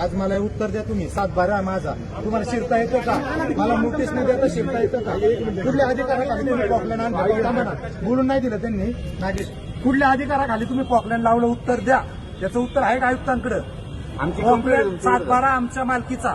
आज मला उत्तर द्या तुम्ही. सात बारा माझा. तुम्हाला शिरता येतं का? मला नोटीस न देता शिरता येतं का? कुठल्या अधिकाराखाली तुम्ही ना. बोलून नाही दिलं त्यांनी. नागेश कुठल्या अधिकाराखाली तुम्ही पॉकलॅन लावलं? उत्तर द्या. त्याचं उत्तर आहे का आयुक्तांकडे? आमची सात बारा आमच्या मालकीचा.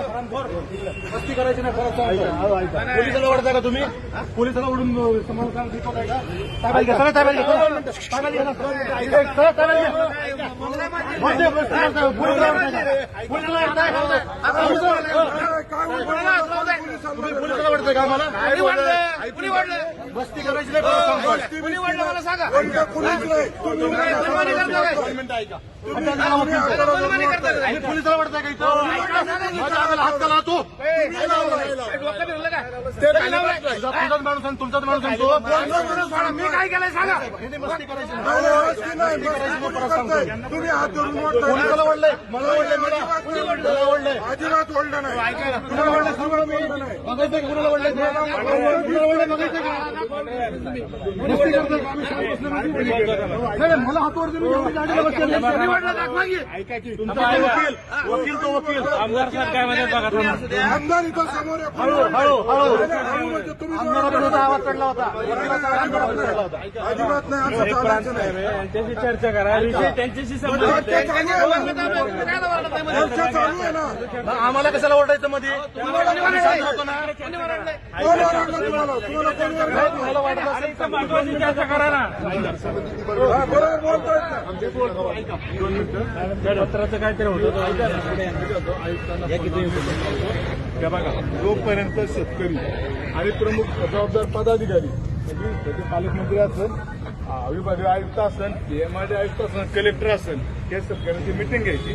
मस्ती करायची नाही सांगतो. पोलिसाला ओढताय का तुम्ही पोलिसाला ओढून समोर का? ताब्यात घ्या, सगळं ताब्यात घ्या. सगळं पोलिसाला ओढताय का? का? तुम्ही पोलिसाला? मस्ती करायची नाही का इथं हात माणूस तुमचाच माणूस तो मी काय केलंय सांगा? हे मस्ती करायची. तुम्ही हात धरून. पोलिसाला ओढलंय मला ओढलंय मला मला ओढलंय अजिबात ओढलं नाही. कुणाला कुणाला ओढलंय कुणाला ओढलंय मस्ती करतोय? आम्ही मला हात ओढते दाखवा की. तुमचा तो वकील वकील तो वकील. आमदार इथं समोर आहे. हळू हळू हळू. हळू म्हणजे तुम्ही आमदारा विरोधात आवाज चढला होता. वकिलाचा आवाज चढला होता. अजिबात नाही असं चालायचं नाही. त्यांच्याशी चर्चा करा. विषय त्यांच्याशी संबंधित चर्चा चालू आहे ना. चर्चा चालू आहे ना. मग आम्हाला कशाला ओरडायचं मध्ये? आम्ही शांत होतो ना कोण ओरडलं तुम्हाला तुम्हाला कोण ओरडलं? मला वाटत असेल तर महत्वाची चर्चा करा ना हा, बरोबर बोलतोय पत्राचं काहीतरी होतं ऐका बघा जोपर्यंत शेतकरी आणि प्रमुख जबाबदार पदाधिकारी म्हणजे त्याचे पालकमंत्री असेल विभागीय आयुक्त असेल पीएमआरडी आयुक्त असेल कलेक्टर असेल या शेतकऱ्यांची मिटिंग घ्यायची.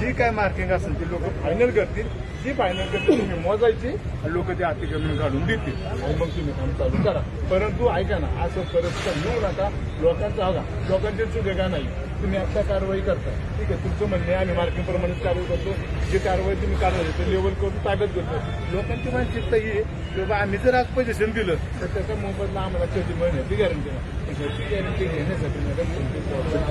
जी काय मार्किंग असेल ती लोक फायनल करतील. जी फायनल करतील तुम्ही मोजायची आणि लोक ते अतिक्रमण काढून देतील. आणि मग तुम्ही काम चालू करा. परंतु ऐका ना असं परत येऊ नका लोकांचा हवा लोकांच्या चूक का नाही? तुम्ही आता कारवाई करता. ठीक आहे तुमचं म्हणणे आम्ही मार्किंग प्रमाणेच कारवाई करतो. जी कारवाई तुम्ही कारवाई ते लेवल करून ताब्यात घेतो लोकांची मानसिकता ही की बाबा आम्ही जर आज पोझिशन दिलं तर त्याच्या मोबदला आम्हाला कधी मिळण्याची गॅरंटी नाही. गॅरंटी घेण्यासाठी मॅडम